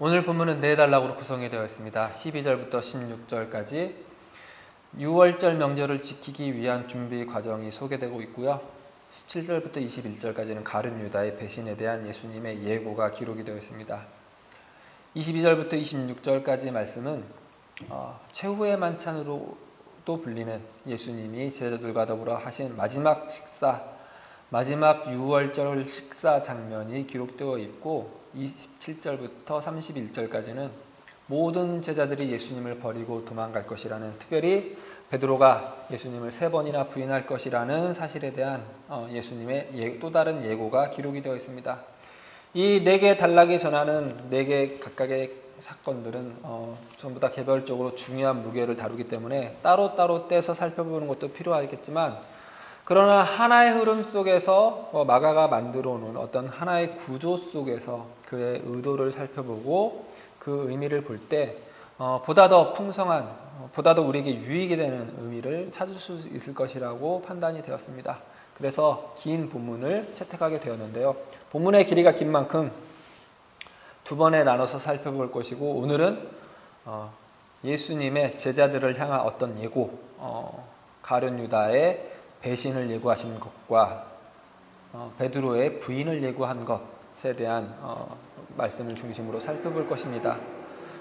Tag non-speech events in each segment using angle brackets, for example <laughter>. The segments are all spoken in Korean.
오늘 본문은 네 단락으로 구성이 되어 있습니다. 12절부터 16절까지 6월절 명절을 지키기 위한 준비 과정이 소개되고 있고요. 17절부터 21절까지는 가룟 유다의 배신에 대한 예수님의 예고가 기록이 되어 있습니다. 22절부터 26절까지 말씀은 어, 최후의 만찬으로도 불리는 예수님이 제자들과 더불어 하신 마지막 식사, 마지막 6월절 식사 장면이 기록되어 있고 27절부터 31절까지는 모든 제자들이 예수님을 버리고 도망갈 것이라는 특별히 베드로가 예수님을 세 번이나 부인할 것이라는 사실에 대한 어, 예수님의 예, 또 다른 예고가 기록이 되어 있습니다. 이 네 개 단락이 전하는 네 개 각각의 사건들은 어, 전부 다 개별적으로 중요한 무게를 다루기 때문에 따로따로 떼서 살펴보는 것도 필요하겠지만 그러나 하나의 흐름 속에서 어, 마가가 만들어 놓은 어떤 하나의 구조 속에서 그의 의도를 살펴보고 그 의미를 볼때 어, 보다 더 풍성한, 어, 보다 더 우리에게 유익이 되는 의미를 찾을 수 있을 것이라고 판단이 되었습니다. 그래서 긴 본문을 채택하게 되었는데요. 본문의 길이가 긴 만큼 두 번에 나눠서 살펴볼 것이고 오늘은 어, 예수님의 제자들을 향한 어떤 예고, 어, 가룟 유다의 배신을 예고하신 것과 어, 베드로의 부인을 예고한 것에 대한 어, 말씀을 중심으로 살펴볼 것입니다.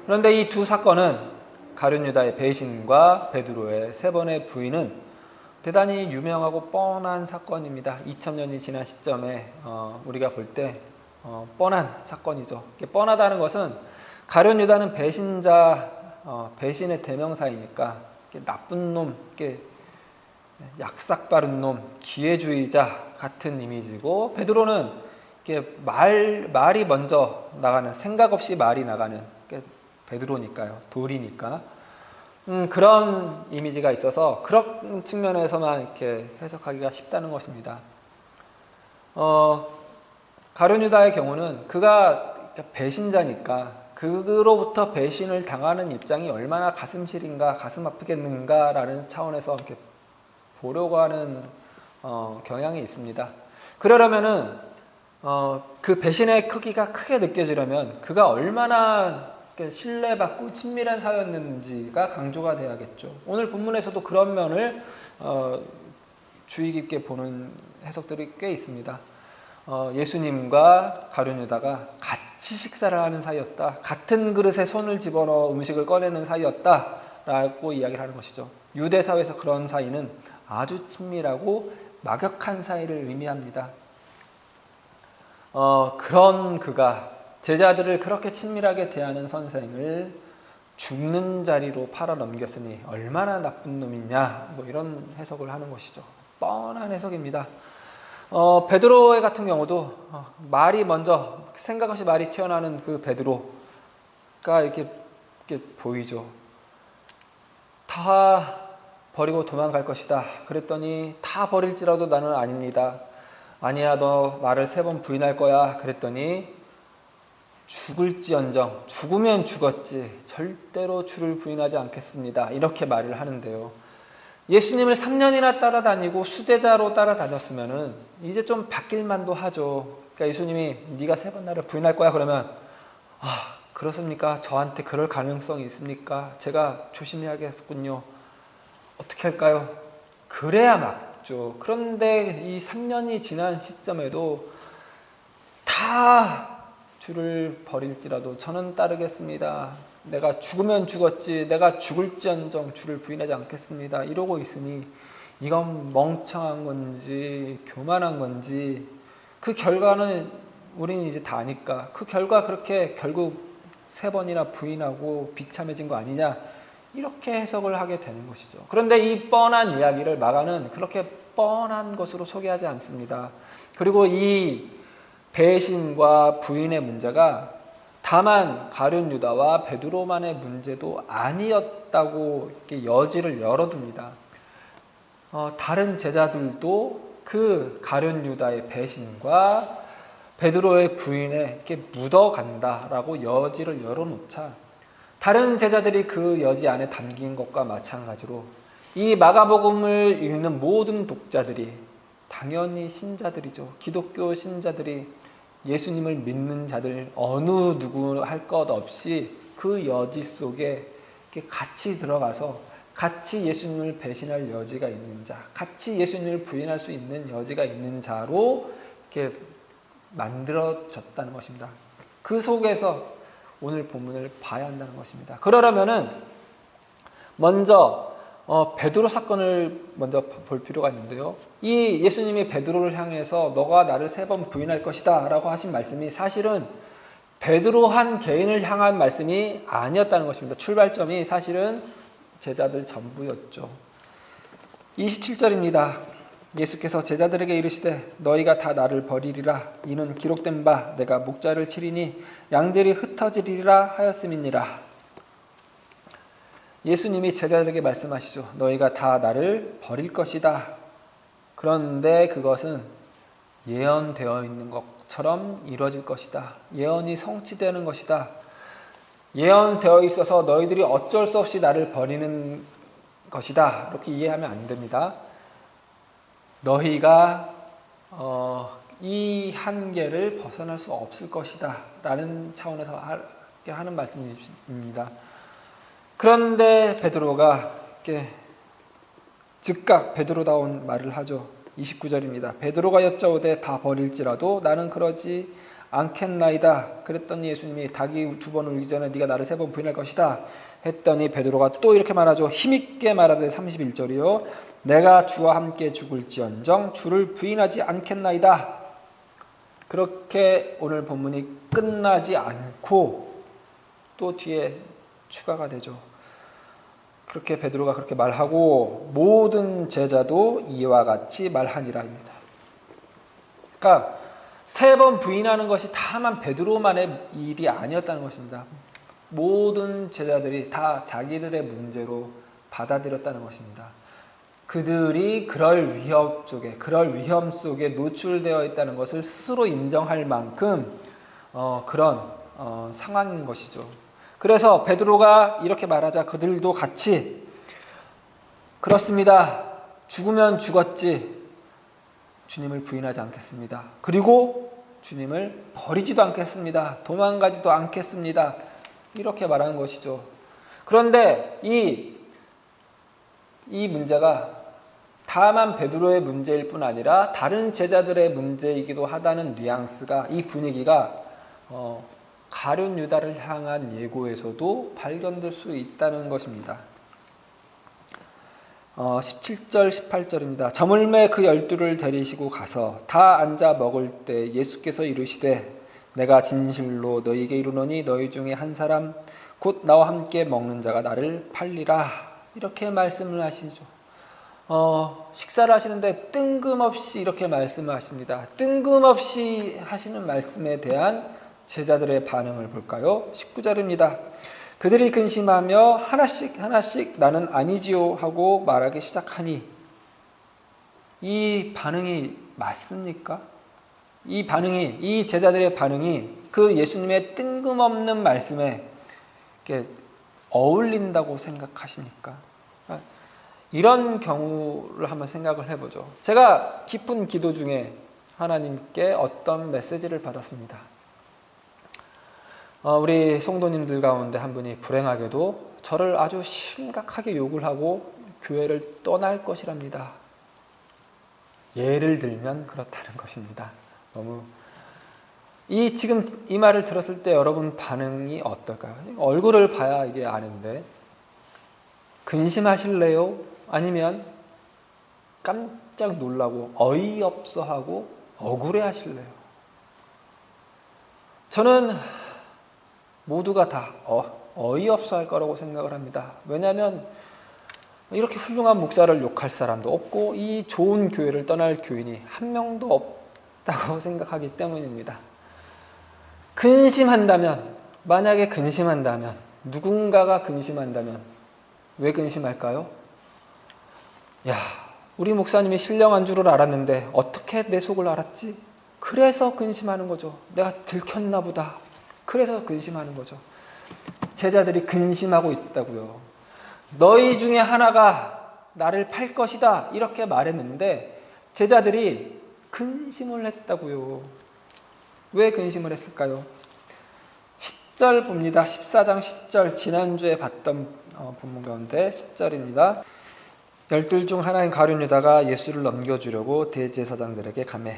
그런데 이 두 사건은 가룟 유다의 배신과 베드로의 세 번의 부인은 대단히 유명하고 뻔한 사건입니다. 2000년이 지난 시점에 어, 우리가 볼때 어, 뻔한 사건이죠. 뻔하다는 것은 가룟 유다는 배신자, 어, 배신의 대명사이니까 나쁜 놈, 이게 약삭 바른 놈, 기회주의자 같은 이미지고 베드로는 이게 말 말이 먼저 나가는 생각 없이 말이 나가는 베드로니까요, 돌이니까 음, 그런 이미지가 있어서 그런 측면에서만 이렇게 해석하기가 쉽다는 것입니다. 어, 가룟유다의 경우는 그가 배신자니까 그로부터 배신을 당하는 입장이 얼마나 가슴 시린가 가슴 아프겠는가라는 차원에서 이렇게 보려고 하는 어, 경향이 있습니다. 그러려면은 어, 그 배신의 크기가 크게 느껴지려면 그가 얼마나 신뢰받고 친밀한 사이였는지가 강조가 돼야겠죠. 오늘 본문에서도 그런 면을 어, 주의 깊게 보는 해석들이 꽤 있습니다. 어, 예수님과 가룟유다가 같이 식사를 하는 사이였다. 같은 그릇에 손을 집어넣어 음식을 꺼내는 사이였다라고 이야기를 하는 것이죠. 유대 사회에서 그런 사이는 아주 친밀하고 막역한 사이를 의미합니다. 어, 그런 그가 제자들을 그렇게 친밀하게 대하는 선생을 죽는 자리로 팔아 넘겼으니 얼마나 나쁜 놈이냐 뭐 이런 해석을 하는 것이죠. 뻔한 해석입니다. 어, 베드로의 같은 경우도 어, 말이 먼저 생각 없이 말이 튀어나오는 그 베드로가 이렇게, 이렇게 보이죠. 다 버리고 도망갈 것이다. 그랬더니 다 버릴지라도 나는 아닙니다. 아니야, 너 나를 세 번 부인할 거야. 그랬더니 죽을지언정 죽으면 죽었지 절대로 주를 부인하지 않겠습니다. 이렇게 말을 하는데요. 예수님을 3년이나 따라다니고 수제자로 따라다녔으면은 이제 좀 바뀔 만도 하죠. 그러니까 예수님이 네가 세 번 나를 부인할 거야 그러면 아 그렇습니까? 저한테 그럴 가능성이 있습니까? 제가 조심해야겠군요. 어떻게 할까요? 그래야 맞죠. 그런데 이 3년이 지난 시점에도 다 주를 버릴지라도 저는 따르겠습니다. 내가 죽으면 죽었지, 내가 죽을지언정 주를 부인하지 않겠습니다. 이러고 있으니 이건 멍청한 건지 교만한 건지 그 결과는 우리는 이제 다 아니까 그 결과 그렇게 결국 세 번이나 부인하고 비참해진 거 아니냐 이렇게 해석을 하게 되는 것이죠. 그런데 이 뻔한 이야기를 마가는 그렇게 뻔한 것으로 소개하지 않습니다. 그리고 이 배신과 부인의 문제가 다만 가룟 유다와 베드로만의 문제도 아니었다고 여지를 열어둡니다. 어, 다른 제자들도 그 가룟 유다의 배신과 베드로의 부인에 이렇게 묻어간다라고 여지를 열어놓자 다른 제자들이 그 여지 안에 담긴 것과 마찬가지로 이 마가복음을 읽는 모든 독자들이 당연히 신자들이죠. 기독교 신자들이 예수님을 믿는 자들 어느 누구 할 것 없이 그 여지 속에 같이 들어가서 같이 예수님을 배신할 여지가 있는 자, 같이 예수님을 부인할 수 있는 여지가 있는 자로 이렇게 만들어졌다는 것입니다. 그 속에서 오늘 본문을 봐야 한다는 것입니다. 그러려면은 먼저 어, 베드로 사건을 먼저 볼 필요가 있는데요. 이 예수님이 베드로를 향해서 너가 나를 세 번 부인할 것이다라고 하신 말씀이 사실은 베드로 한 개인을 향한 말씀이 아니었다는 것입니다. 출발점이 사실은 제자들 전부였죠. 27절입니다. 예수께서 제자들에게 이르시되 너희가 다 나를 버리리라 이는 기록된 바 내가 목자를 치리니 양들이 흩어지리라 하였음이니라. 예수님이 제자들에게 말씀하시죠. 너희가 다 나를 버릴 것이다. 그런데 그것은 예언되어 있는 것처럼 이루어질 것이다. 예언이 성취되는 것이다. 예언되어 있어서 너희들이 어쩔 수 없이 나를 버리는 것이다. 이렇게 이해하면 안 됩니다. 너희가 어, 이 한계를 벗어날 수 없을 것이다. 라는 차원에서 하는 말씀입니다. 그런데 베드로가 이렇게 즉각 베드로다운 말을 하죠. 29절입니다. 베드로가 여짜오되 다 버릴지라도 나는 그러지 않겠나이다. 그랬더니 예수님이 닭이 두 번 울기 전에 네가 나를 세 번 부인할 것이다. 했더니 베드로가 또 이렇게 말하죠. 힘있게 말하되 31절이요. 내가 주와 함께 죽을지언정 주를 부인하지 않겠나이다. 그렇게 오늘 본문이 끝나지 않고 또 뒤에 추가가 되죠. 그렇게 베드로가 그렇게 말하고 모든 제자도 이와 같이 말하니라입니다. 그러니까 세 번 부인하는 것이 다만 베드로만의 일이 아니었다는 것입니다. 모든 제자들이 다 자기들의 문제로 받아들였다는 것입니다. 그들이 그럴 위협 속에, 그럴 위험 속에 노출되어 있다는 것을 스스로 인정할 만큼 어, 그런 어, 상황인 것이죠. 그래서 베드로가 이렇게 말하자 그들도 같이 그렇습니다. 죽으면 죽었지 주님을 부인하지 않겠습니다. 그리고 주님을 버리지도 않겠습니다. 도망가지도 않겠습니다. 이렇게 말하는 것이죠. 그런데 이, 이 문제가 다만 베드로의 문제일 뿐 아니라 다른 제자들의 문제이기도 하다는 뉘앙스가 이 분위기가 어, 가룟 유다를 향한 예고에서도 발견될 수 있다는 것입니다. 어, 17절, 18절입니다. 저물매 그 열두를 데리시고 가서 다 앉아 먹을 때 예수께서 이르시되 내가 진실로 너희에게 이르노니 너희 중에 한 사람 곧 나와 함께 먹는 자가 나를 팔리라 이렇게 말씀을 하시죠. 어, 식사를 하시는데 뜬금없이 이렇게 말씀을 하십니다. 뜬금없이 하시는 말씀에 대한 제자들의 반응을 볼까요? 19절입니다. 그들이 근심하며 하나씩 하나씩 나는 아니지요 하고 말하기 시작하니 이 반응이 맞습니까? 이 반응이 이 제자들의 반응이 그 예수님의 뜬금없는 말씀에 어울린다고 생각하십니까? 이런 경우를 한번 생각을 해보죠. 제가 깊은 기도 중에 하나님께 어떤 메시지를 받았습니다. 어, 우리 성도님들 가운데 한 분이 불행하게도 저를 아주 심각하게 욕을 하고 교회를 떠날 것이랍니다. 예를 들면 그렇다는 것입니다. 너무 이 지금 이 말을 들었을 때 여러분 반응이 어떨까요? 얼굴을 봐야 이게 아는데 근심하실래요? 아니면 깜짝 놀라고 어이없어 하고 억울해 하실래요? 저는 모두가 다 어, 어이없어 할 거라고 생각을 합니다. 왜냐하면 이렇게 훌륭한 목사를 욕할 사람도 없고 이 좋은 교회를 떠날 교인이 한 명도 없다고 <laughs> 생각하기 때문입니다. 근심한다면 만약에 근심한다면 누군가가 근심한다면 왜 근심할까요? 야, 우리 목사님이 신령한 줄을 알았는데 어떻게 내 속을 알았지? 그래서 근심하는 거죠. 내가 들켰나 보다. 그래서 근심하는 거죠. 제자들이 근심하고 있다고요. 너희 중에 하나가 나를 팔 것이다. 이렇게 말했는데 제자들이 근심을 했다고요. 왜 근심을 했을까요? 10절 봅니다. 14장 10절 지난주에 봤던 어, 본문 가운데 10절입니다. 열둘 중 하나인 가룟 유다가 예수를 넘겨주려고 대제사장들에게 감해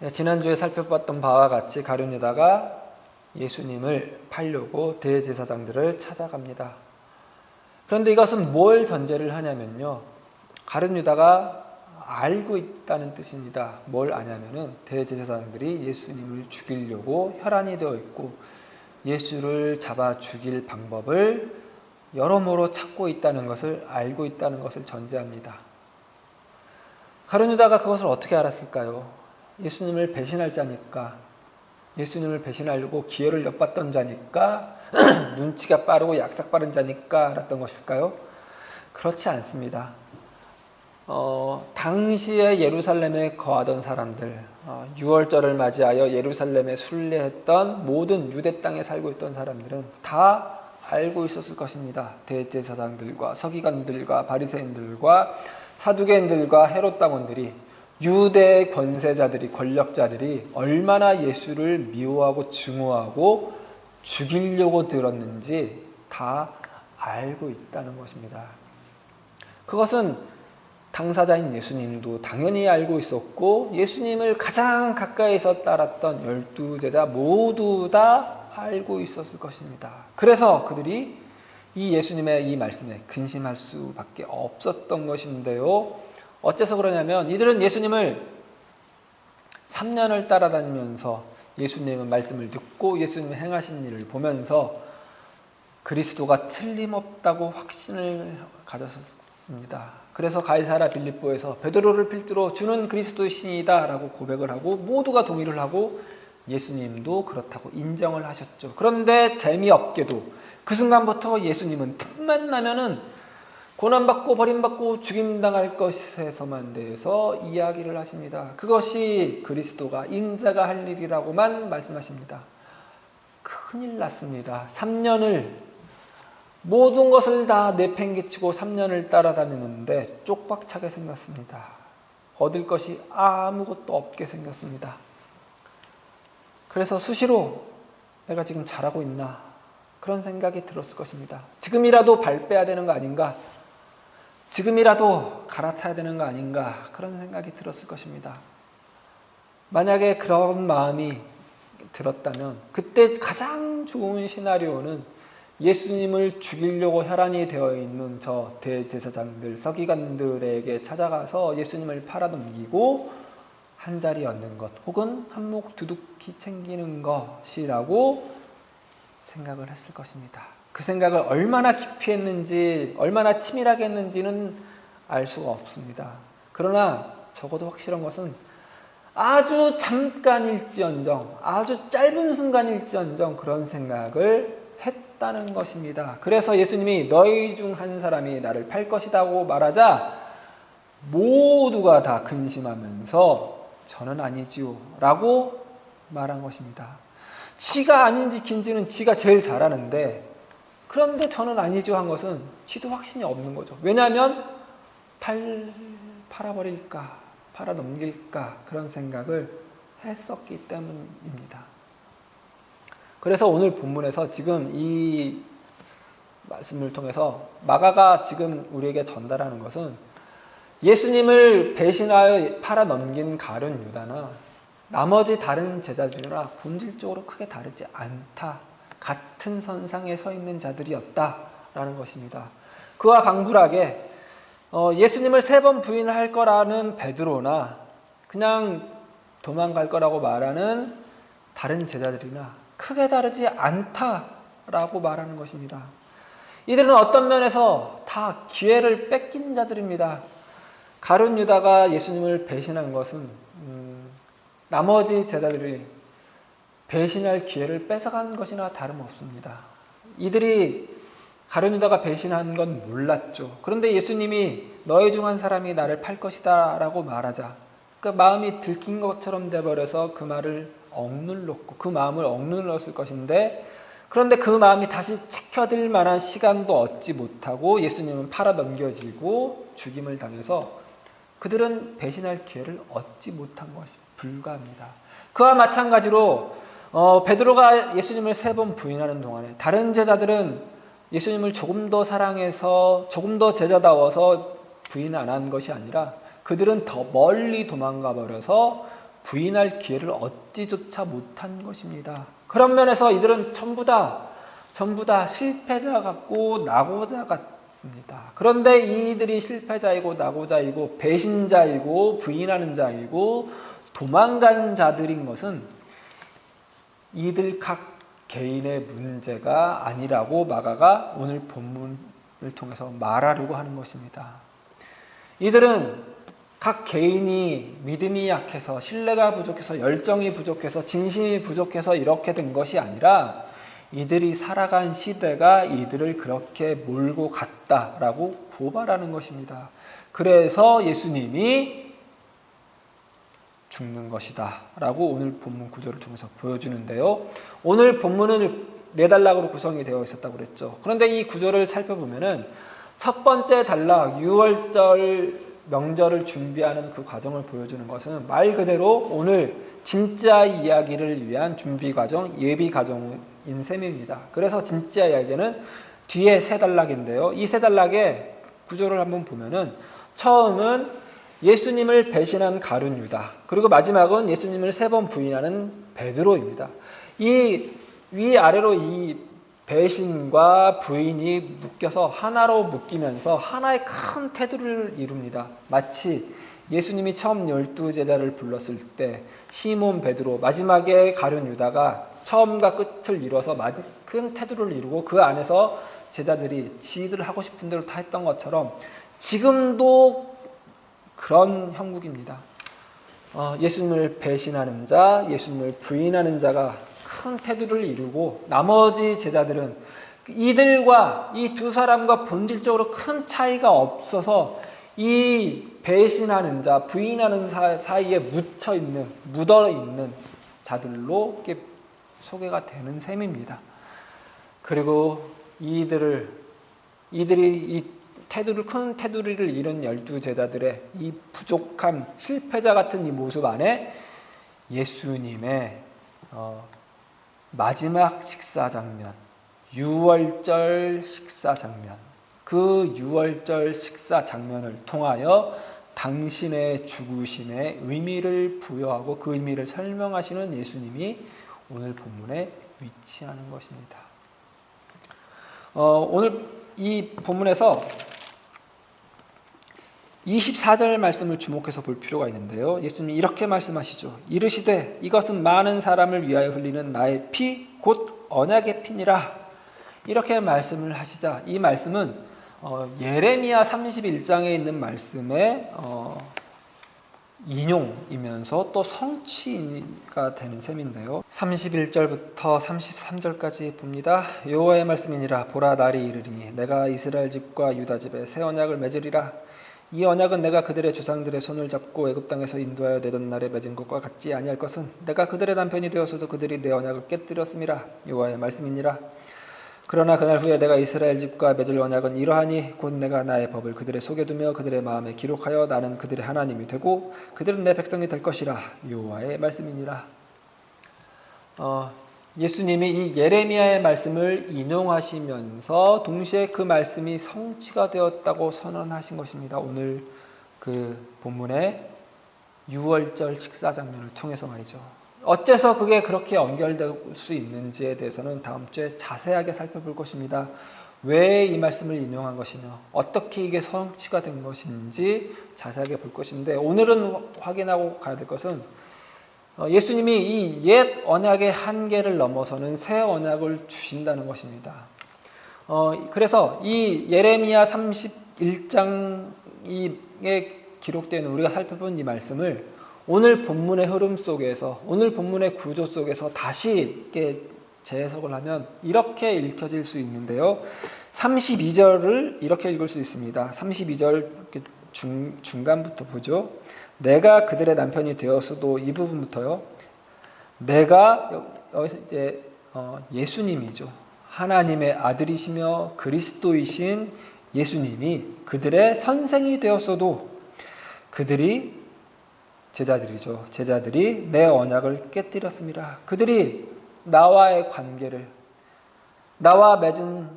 네, 지난주에 살펴봤던 바와 같이 가룟 유다가 예수님을 팔려고 대제사장들을 찾아갑니다. 그런데 이것은 뭘 전제를 하냐면요. 가룟 유다가 알고 있다는 뜻입니다. 뭘 아냐면은 대제사장들이 예수님을 죽이려고 혈안이 되어 있고 예수를 잡아 죽일 방법을 여러모로 찾고 있다는 것을 알고 있다는 것을 전제합니다. 가룟 유다가 그것을 어떻게 알았을까요? 예수님을 배신할 자니까 예수님을 배신하려고 기회를 엿봤던 자니까 <clears throat> 눈치가 빠르고 약삭 빠른 자니까 알았던 것일까요? 그렇지 않습니다. 어, 당시에 예루살렘에 거하던 사람들, 어, 6월절을 맞이하여 예루살렘에 순례했던 모든 유대 땅에 살고 있던 사람들은 다 알고 있었을 것입니다. 대제사장들과 서기관들과 바리새인들과 사두개인들과 헤롯 당원들이 유대 권세자들이 권력자들이 얼마나 예수를 미워하고 증오하고 죽이려고 들었는지 다 알고 있다는 것입니다. 그것은 당사자인 예수님도 당연히 알고 있었고 예수님을 가장 가까이서 따랐던 열두 제자 모두 다 알고 있었을 것입니다. 그래서 그들이 이 예수님의 이 말씀에 근심할 수밖에 없었던 것인데요. 어째서 그러냐면 이들은 예수님을 3년을 따라다니면서 예수님의 말씀을 듣고 예수님 행하신 일을 보면서 그리스도가 틀림없다고 확신을 가졌습니다. 그래서 가이사라 빌립보에서 베드로를 필두로 주는 그리스도의 신이다라고 고백을 하고 모두가 동의를 하고 예수님도 그렇다고 인정을 하셨죠. 그런데 재미없게도 그 순간부터 예수님은 틈만 나면은 고난받고 버림받고 죽임당할 것에서만 대해서 이야기를 하십니다. 그것이 그리스도가 인자가 할 일이라고만 말씀하십니다. 큰일 났습니다. 3년을 모든 것을 다 내팽개치고 3년을 따라다니는데 쪽박차게 생겼습니다. 얻을 것이 아무것도 없게 생겼습니다. 그래서 수시로 내가 지금 잘하고 있나 그런 생각이 들었을 것입니다. 지금이라도 발 빼야 되는 거 아닌가? 지금이라도 갈아타야 되는 거 아닌가? 그런 생각이 들었을 것입니다. 만약에 그런 마음이 들었다면 그때 가장 좋은 시나리오는 예수님을 죽이려고 혈안이 되어 있는 저 대제사장들, 서기관들에게 찾아가서 예수님을 팔아넘기고 한 자리 얻는 것, 혹은 한몫 두둑히 챙기는 것이라고 생각을 했을 것입니다. 그 생각을 얼마나 깊이 했는지, 얼마나 치밀하게 했는지는 알 수가 없습니다. 그러나 적어도 확실한 것은 아주 잠깐일지언정, 아주 짧은 순간일지언정 그런 생각을 했다는 것입니다. 그래서 예수님이 너희 중 한 사람이 나를 팔 것이다고 말하자 모두가 다 근심하면서 저는 아니지요 라고 말한 것입니다. 지가 아닌지 긴지는 지가 제일 잘하는데 그런데 저는 아니죠 한 것은 지도 확신이 없는 거죠. 왜냐하면 팔, 팔아버릴까 팔아넘길까 그런 생각을 했었기 때문입니다. 그래서 오늘 본문에서 지금 이 말씀을 통해서 마가가 지금 우리에게 전달하는 것은 예수님을 배신하여 팔아넘긴 가룟 유다나 나머지 다른 제자들이나 본질적으로 크게 다르지 않다. 같은 선상에 서 있는 자들이었다라는 것입니다. 그와 방불하게 어, 예수님을 세 번 부인할 거라는 베드로나 그냥 도망갈 거라고 말하는 다른 제자들이나 크게 다르지 않다라고 말하는 것입니다. 이들은 어떤 면에서 다 기회를 뺏긴 자들입니다. 가룟 유다가 예수님을 배신한 것은 음, 나머지 제자들이 배신할 기회를 뺏어간 것이나 다름없습니다. 이들이 가룟 유다가 배신한 건 몰랐죠. 그런데 예수님이 너희 중 한 사람이 나를 팔 것이다라고 말하자 그 마음이 들킨 것처럼 돼버려서 그 말을 억눌렀고 그 마음을 억눌렀을 것인데 그런데 그 마음이 다시 지켜들 만한 시간도 얻지 못하고 예수님은 팔아 넘겨지고 죽임을 당해서 그들은 배신할 기회를 얻지 못한 것이 불가합니다. 그와 마찬가지로 어, 베드로가 예수님을 세 번 부인하는 동안에 다른 제자들은 예수님을 조금 더 사랑해서 조금 더 제자다워서 부인 안 한 것이 아니라 그들은 더 멀리 도망가 버려서 부인할 기회를 얻지조차 못한 것입니다. 그런 면에서 이들은 전부 다 전부 다 실패자 같고 낙오자 같 습니다. 그런데 이들이 실패자이고 낙오자이고 배신자이고 부인하는 자이고 도망간 자들인 것은 이들 각 개인의 문제가 아니라고 마가가 오늘 본문을 통해서 말하려고 하는 것입니다. 이들은 각 개인이 믿음이 약해서 신뢰가 부족해서 열정이 부족해서 진심이 부족해서 이렇게 된 것이 아니라 이들이 살아간 시대가 이들을 그렇게 몰고 갔다라고 고발하는 것입니다. 그래서 예수님이 죽는 것이다 라고 오늘 본문 구조를 통해서 보여주는데요. 오늘 본문은 네 단락으로 구성이 되어 있었다고 그랬죠. 그런데 이 구조를 살펴보면은 첫 번째 단락 6월절 명절을 준비하는 그 과정을 보여주는 것은 말 그대로 오늘 진짜 이야기를 위한 준비 과정, 예비 과정인 셈입니다. 그래서 진짜 이야기는 뒤에 세 단락인데요. 이 세 단락의 구조를 한번 보면은 처음은 예수님을 배신한 가룟 유다. 그리고 마지막은 예수님을 세 번 부인하는 베드로입니다. 이 위아래로 이 배신과 부인이 묶여서 하나로 묶이면서 하나의 큰 테두리를 이룹니다. 마치 예수님이 처음 열두 제자를 불렀을 때 시몬 베드로 마지막에 가룟 유다가 처음과 끝을 이뤄서 큰 테두리를 이루고 그 안에서 제자들이 지들 하고 싶은 대로 다 했던 것처럼 지금도 그런 형국입니다. 어, 예수님을 배신하는 자, 예수님을 부인하는 자가 큰 테두리를 이루고 나머지 제자들은 이들과 이 두 사람과 본질적으로 큰 차이가 없어서 이 배신하는 자, 부인하는 사이에 묻혀 있는, 묻어 있는 자들로 소개가 되는 셈입니다. 그리고 이들을 이들이 이 테두리 큰 테두리를 이룬 열두 제자들의 이 부족한 실패자 같은 이 모습 안에 예수님의 어, 마지막 식사 장면, 유월절 식사 장면, 그 유월절 식사 장면을 통하여 당신의 죽으심의 의미를 부여하고 그 의미를 설명하시는 예수님이 오늘 본문에 위치하는 것입니다. 어, 오늘 이 본문에서 24절 말씀을 주목해서 볼 필요가 있는데요. 예수님이 이렇게 말씀하시죠. 이르시되 이것은 많은 사람을 위하여 흘리는 나의 피 곧 언약의 피니라. 이렇게 말씀을 하시자 이 말씀은 어, 예레미야 31장에 있는 말씀의 어, 인용이면서 또 성취가 되는 셈인데요. 31절부터 33절까지 봅니다. 여호와의 말씀이니라 보라 날이 이르리니 내가 이스라엘 집과 유다 집에 새 언약을 맺으리라 이 언약은 내가 그들의 조상들의 손을 잡고 애굽 땅에서 인도하여 내던 날에 맺은 것과 같지 아니할 것은 내가 그들의 남편이 되어서도 그들이 내 언약을 깨뜨렸음이라 여호와의 말씀이니라 그러나 그날 후에 내가 이스라엘 집과 맺을 언약은 이러하니 곧 내가 나의 법을 그들의 속에 두며 그들의 마음에 기록하여 나는 그들의 하나님이 되고 그들은 내 백성이 될 것이라 여호와의 말씀이니라 어, 예수님이 이 예레미야의 말씀을 인용하시면서 동시에 그 말씀이 성취가 되었다고 선언하신 것입니다. 오늘 그 본문의 6월절 식사 장면을 통해서 말이죠. 어째서 그게 그렇게 연결될 수 있는지에 대해서는 다음 주에 자세하게 살펴볼 것입니다. 왜 이 말씀을 인용한 것이며 어떻게 이게 성취가 된 것인지 자세하게 볼 것인데 오늘은 확인하고 가야 될 것은 어, 예수님이 이 옛 언약의 한계를 넘어서는 새 언약을 주신다는 것입니다. 어, 그래서 이 예레미야 31장에 기록되어 있는 우리가 살펴본 이 말씀을 오늘 본문의 흐름 속에서 오늘 본문의 구조 속에서 다시 이렇게 재해석을 하면 이렇게 읽혀질 수 있는데요. 32절을 이렇게 읽을 수 있습니다. 32절 중, 중간부터 보죠. 내가 그들의 남편이 되었어도 이 부분부터요. 내가 여기서 이제 어, 예수님이죠. 하나님의 아들이시며 그리스도이신 예수님이 그들의 선생이 되었어도 그들이 제자들이죠. 제자들이 내 언약을 깨뜨렸습니다. 그들이 나와의 관계를 나와 맺은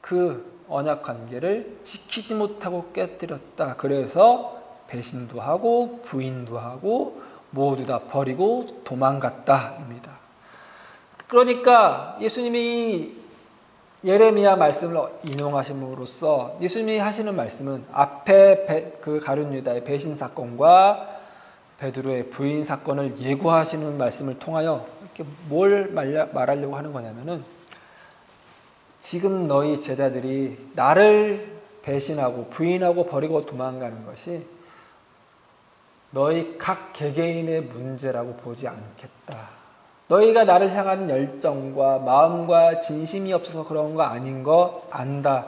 그 언약 관계를 지키지 못하고 깨뜨렸다. 그래서 배신도 하고 부인도 하고 모두 다 버리고 도망갔다입니다. 그러니까 예수님이 예레미야 말씀을 인용하심으로써 예수님이 하시는 말씀은 앞에 배, 그 가룟 유다의 배신 사건과 베드로의 부인 사건을 예고하시는 말씀을 통하여 이렇게 뭘 말ля, 말하려고 하는 거냐면은 지금 너희 제자들이 나를 배신하고 부인하고 버리고 도망가는 것이 너희 각 개개인의 문제라고 보지 않겠다. 너희가 나를 향한 열정과 마음과 진심이 없어서 그런 거 아닌 거 안다.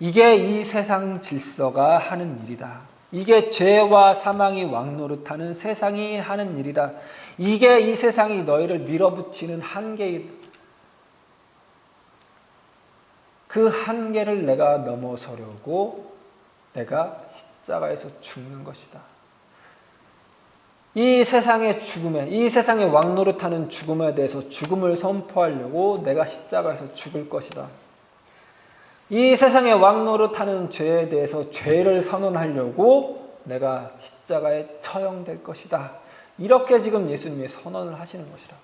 이게 이 세상 질서가 하는 일이다. 이게 죄와 사망이 왕노릇하는 세상이 하는 일이다. 이게 이 세상이 너희를 밀어붙이는 한계이다. 그 한계를 내가 넘어서려고 내가 십자가에서 죽는 것이다. 이 세상의 죽음에, 이 세상의 왕노릇하는 죽음에 대해서 죽음을 선포하려고 내가 십자가에서 죽을 것이다. 이 세상의 왕 노릇하는 죄에 대해서 죄를 선언하려고 내가 십자가에 처형될 것이다. 이렇게 지금 예수님이 선언을 하시는 것이라.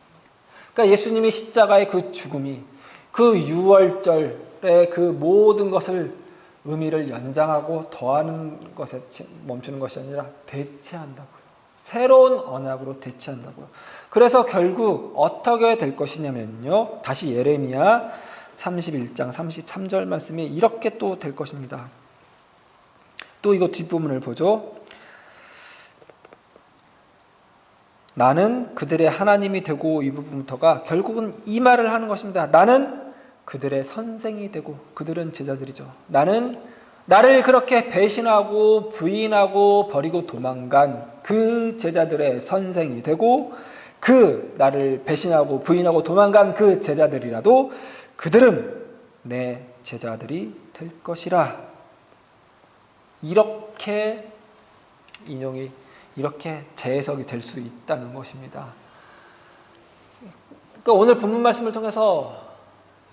그러니까 예수님이 십자가의 그 죽음이 그 유월절의 그 모든 것을 의미를 연장하고 더하는 것에 멈추는 것이 아니라 대체한다고요. 새로운 언약으로 대체한다고요. 그래서 결국 어떻게 될 것이냐면요. 다시 예레미야 31장 33절 말씀이 이렇게 또 될 것입니다. 또 이거 뒷부분을 보죠. 나는 그들의 하나님이 되고 이 부분부터가 결국은 이 말을 하는 것입니다. 나는 그들의 선생이 되고 그들은 제자들이죠. 나는 나를 그렇게 배신하고 부인하고 버리고 도망간 그 제자들의 선생이 되고 그 나를 배신하고 부인하고 도망간 그 제자들이라도 그들은 내 제자들이 될 것이라. 이렇게 인용이 이렇게 재해석이 될 수 있다는 것입니다. 그러니까 오늘 본문 말씀을 통해서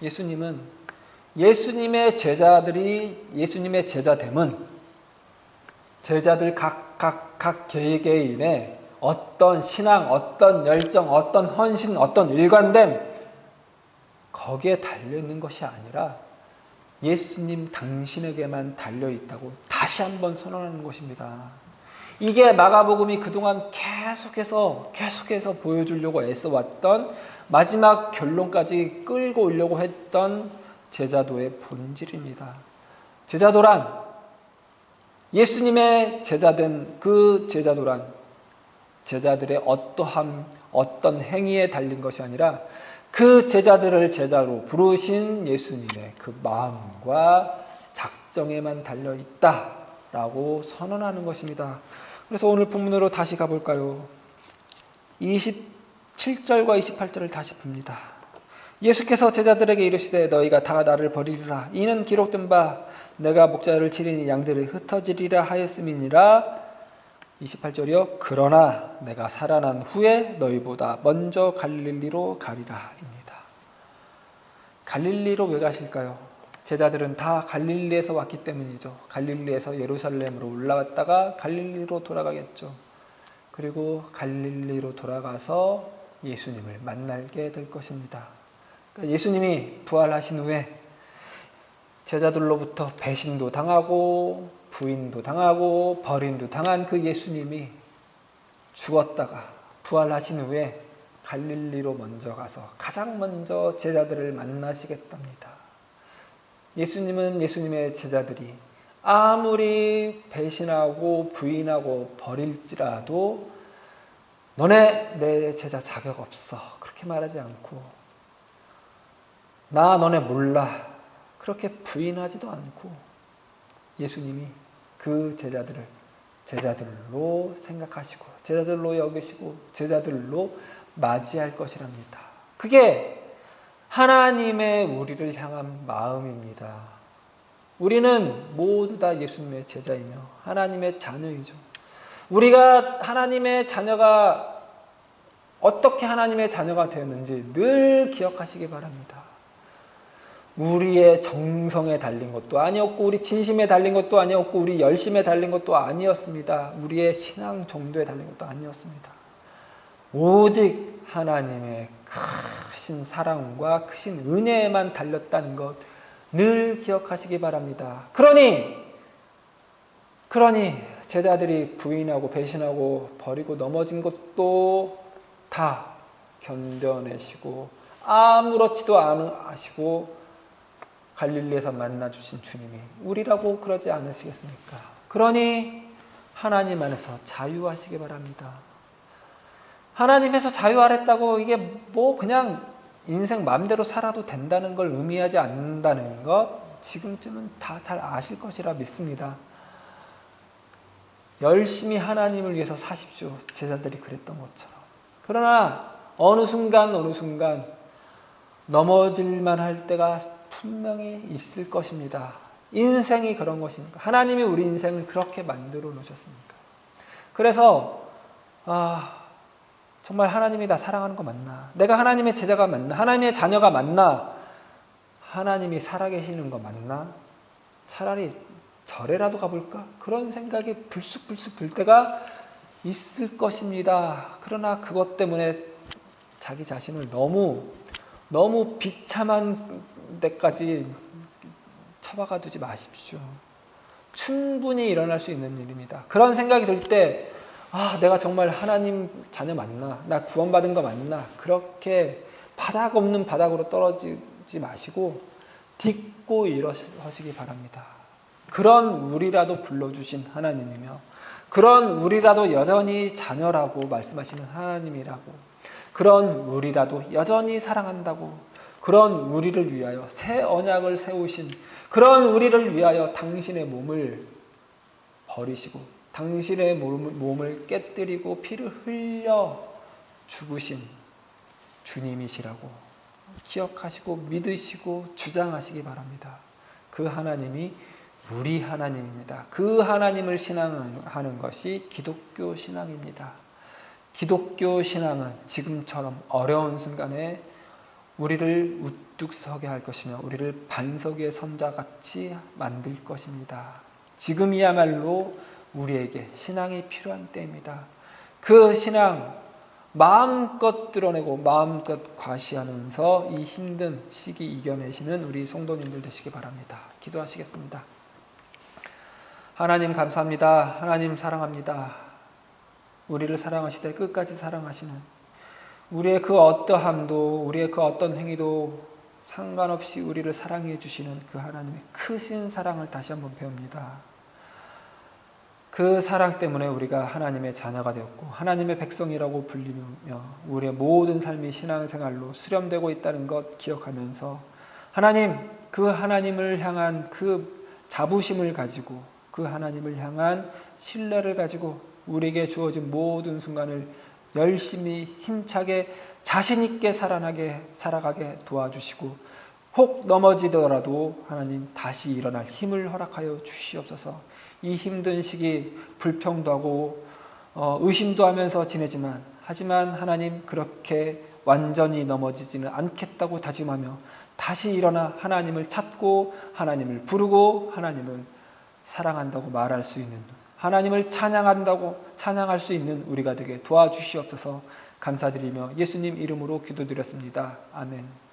예수님은 예수님의 제자들이 예수님의 제자됨은 제자들 각, 각, 각 개개인의 어떤 신앙, 어떤 열정, 어떤 헌신, 어떤 일관됨, 거기에 달려있는 것이 아니라 예수님 당신에게만 달려있다고 다시 한번 선언하는 것입니다. 이게 마가복음이 그동안 계속해서 계속해서 보여주려고 애써왔던 마지막 결론까지 끌고 오려고 했던 제자도의 본질입니다. 제자도란 예수님의 제자된 그 제자도란 제자들의 어떠함, 어떤 행위에 달린 것이 아니라 그 제자들을 제자로 부르신 예수님의 그 마음과 작정에만 달려 있다라고 선언하는 것입니다. 그래서 오늘 본문으로 다시 가볼까요? 27절과 28절을 다시 봅니다. 예수께서 제자들에게 이르시되 너희가 다 나를 버리리라 이는 기록된 바 내가 목자를 치리니 양들을 흩어지리라 하였음이니라 28절이요 그러나 내가 살아난 후에 너희보다 먼저 갈릴리로 가리라 입니다. 갈릴리로 왜 가실까요? 제자들은 다 갈릴리에서 왔기 때문이죠. 갈릴리에서 예루살렘으로 올라왔다가 갈릴리로 돌아가겠죠. 그리고 갈릴리로 돌아가서 예수님을 만나게 될 것입니다. 그러니까 예수님이 부활하신 후에 제자들로부터 배신도 당하고 부인도 당하고 버림도 당한 그 예수님이 죽었다가 부활하신 후에 갈릴리로 먼저 가서 가장 먼저 제자들을 만나시겠답니다. 예수님은 예수님의 제자들이 아무리 배신하고 부인하고 버릴지라도 너네 내 제자 자격 없어. 그렇게 말하지 않고 나 너네 몰라. 그렇게 부인하지도 않고 예수님이 그 제자들을 제자들로 생각하시고 제자들로 여기시고 제자들로 맞이할 것이랍니다. 그게 하나님의 우리를 향한 마음입니다. 우리는 모두 다 예수님의 제자이며 하나님의 자녀이죠. 우리가 하나님의 자녀가 어떻게 하나님의 자녀가 되었는지 늘 기억하시기 바랍니다. 우리의 정성에 달린 것도 아니었고 우리 진심에 달린 것도 아니었고 우리 열심에 달린 것도 아니었습니다. 우리의 신앙 정도에 달린 것도 아니었습니다. 오직 하나님의 크신 사랑과 크신 은혜에만 달렸다는 것 늘 기억하시기 바랍니다. 그러니 그러니 제자들이 부인하고 배신하고 버리고 넘어진 것도 다 견뎌내시고 아무렇지도 않으시고 갈릴리에서 만나 주신 주님이 우리라고 그러지 않으시겠습니까? 그러니 하나님 안에서 자유하시기 바랍니다. 하나님에서 자유하랬다고 이게 뭐 그냥 인생 마음대로 살아도 된다는 걸 의미하지 않는다는 것 지금쯤은 다 잘 아실 것이라 믿습니다. 열심히 하나님을 위해서 사십시오. 제자들이 그랬던 것처럼. 그러나 어느 순간 어느 순간 넘어질만 할 때가 분명히 있을 것입니다. 인생이 그런 것입니까? 하나님이 우리 인생을 그렇게 만들어 놓으셨습니까? 그래서 아 정말 하나님이 나 사랑하는 거 맞나? 내가 하나님의 제자가 맞나? 하나님의 자녀가 맞나? 하나님이 살아계시는 거 맞나? 차라리 절에라도 가볼까? 그런 생각이 불쑥불쑥 들 때가 있을 것입니다. 그러나 그것 때문에 자기 자신을 너무 너무 비참한 데까지 처박아 두지 마십시오. 충분히 일어날 수 있는 일입니다. 그런 생각이 들 때, 아, 내가 정말 하나님 자녀 맞나? 나 구원받은 거 맞나? 그렇게 바닥 없는 바닥으로 떨어지지 마시고, 딛고 일어서시기 바랍니다. 그런 우리라도 불러주신 하나님이며, 그런 우리라도 여전히 자녀라고 말씀하시는 하나님이라고, 그런 우리라도 여전히 사랑한다고, 그런 우리를 위하여 새 언약을 세우신 그런 우리를 위하여 당신의 몸을 버리시고 당신의 몸을 깨뜨리고 피를 흘려 죽으신 주님이시라고 기억하시고 믿으시고 주장하시기 바랍니다. 그 하나님이 우리 하나님입니다. 그 하나님을 신앙하는 것이 기독교 신앙입니다. 기독교 신앙은 지금처럼 어려운 순간에 우리를 우뚝 서게 할 것이며 우리를 반석의 선자같이 만들 것입니다. 지금이야말로 우리에게 신앙이 필요한 때입니다. 그 신앙 마음껏 드러내고 마음껏 과시하면서 이 힘든 시기 이겨내시는 우리 성도님들 되시기 바랍니다. 기도하시겠습니다. 하나님 감사합니다. 하나님 사랑합니다. 우리를 사랑하시되 끝까지 사랑하시는 우리의 그 어떠함도 우리의 그 어떤 행위도 상관없이 우리를 사랑해 주시는 그 하나님의 크신 사랑을 다시 한번 배웁니다. 그 사랑 때문에 우리가 하나님의 자녀가 되었고 하나님의 백성이라고 불리며 우리의 모든 삶이 신앙생활로 수렴되고 있다는 것 기억하면서 하나님 그 하나님을 향한 그 자부심을 가지고 그 하나님을 향한 신뢰를 가지고 우리에게 주어진 모든 순간을 열심히 힘차게 자신 있게 살아나게 살아가게 도와주시고 혹 넘어지더라도 하나님 다시 일어날 힘을 허락하여 주시옵소서. 이 힘든 시기 불평도 하고 어, 의심도 하면서 지내지만 하지만 하나님 그렇게 완전히 넘어지지는 않겠다고 다짐하며 다시 일어나 하나님을 찾고 하나님을 부르고 하나님을 사랑한다고 말할 수 있는 하나님을 찬양한다고 찬양할 수 있는 우리가 되게 도와주시옵소서 감사드리며 예수님 이름으로 기도드렸습니다. 아멘.